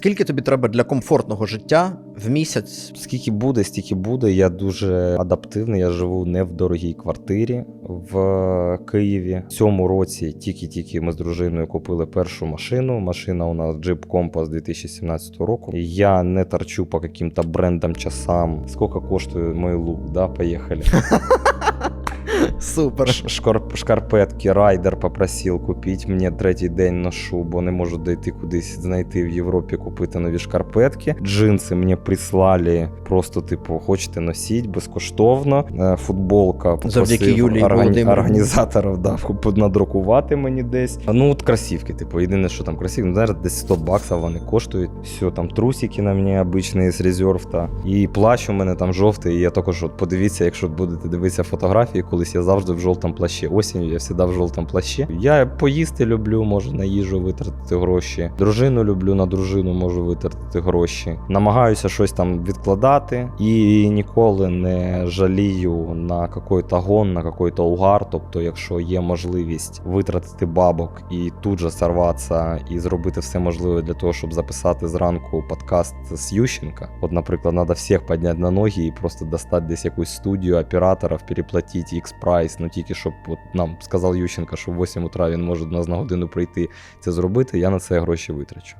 Скільки тобі треба для комфортного життя в місяць? Скільки буде, стільки буде. Я дуже адаптивний. Я живу не в дорогій квартирі в Києві. В цьому році тільки-тільки ми з дружиною купили першу машину. Машина у нас Jeep Compass 2017 року. Я не торчу по каким-то брендам часам. Скільки коштує мій лук? Да, поїхали. Супер. Ш- шкар- шкарпетки райдер попросив купити мені третій день ношу, бо не можу дойти кудись знайти в Європі купити нові шкарпетки. Джинси мені прислали просто, типу, хочете носіть безкоштовно. Е, Футболка Завдяки Юлії органі- організаторів да, надрукувати мені десь. Ну, от кросівки, типу, єдине, що там кросівки, ну, зараз десь 100 баксів вони коштують. Все, там трусики на мені обичні з резерв. Та. І плащ у мене там жовтий. І я також от подивіться, якщо будете дивитися фотографії, колись я завжди в жовтому плащі. Осінню я завжди в жовтому плащі. Я поїсти люблю, можу на їжу витратити гроші. Дружину люблю, на дружину можу витратити гроші. Намагаюся щось там відкладати і ніколи не жалію на какой-то гон, на какой-то угар. Тобто, якщо є можливість витратити бабок і тут же сорватися і зробити все можливе для того, щоб записати зранку подкаст з Ющенка. От, наприклад, треба всіх підняти на ноги і просто достати десь якусь студію операторів, переплатити X прайс. Ну тільки щоб от нам сказав Ющенка, що в 8 утра він може до нас на годину прийти це зробити. Я на це гроші витрачу.